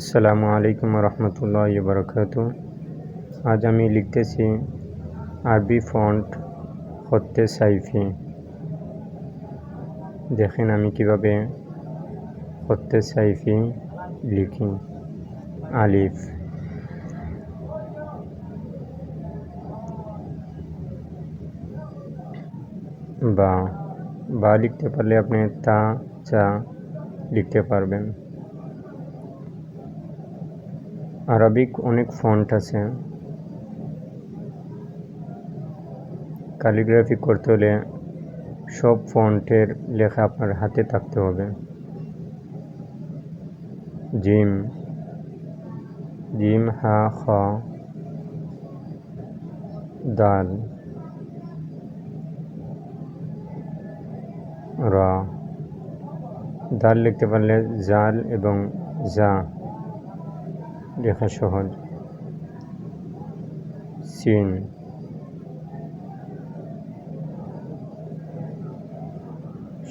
अल्लाम वरहमल वरक आज हमें लिखते से अरबी फॉन्ट होते साइफी। देखें हमें क्यों होते साइफी लिखी। आलिफ। बा। बा लिखते पर ले अपने ता, चा लिखते पारबें আরবিক অনেক ফন্ট আছে। ক্যালিগ্রাফি করতে হলে সব ফন্টের লেখা আপনার হাতে থাকতে হবে। জিম জিম, হা, খ, দাল, র। দাল লিখতে পারলে জাল এবং জা লেখা সহজ সিন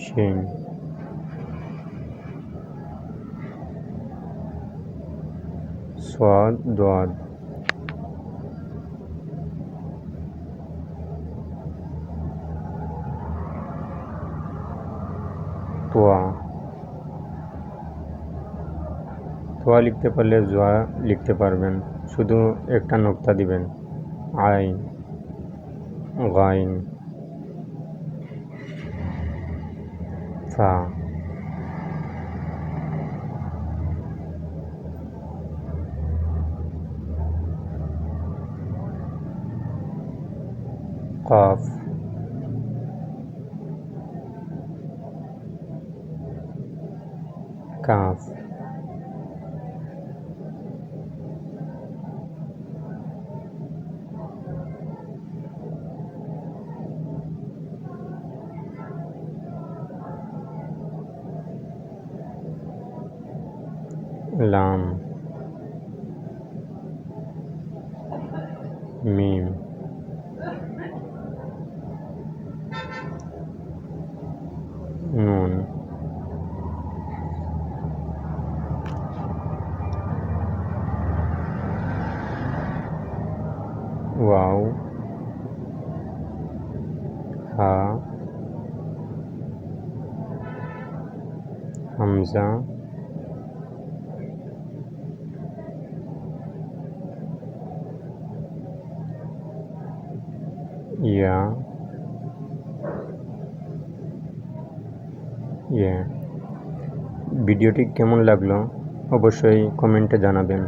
শিন সোয়াদ দোয়াদ তোয়া তোয়া লিখতে পারলে জোয়া লিখতে পারবেন শুধু একটা নোক্তা দিবেন আইন গাইন ফা قاف calf lam mim nun wow. Ha hamza ইয়া ইয়ে ভিডিওটি কেমন লাগল? অবশ্যই কমেন্টে জানাবেন।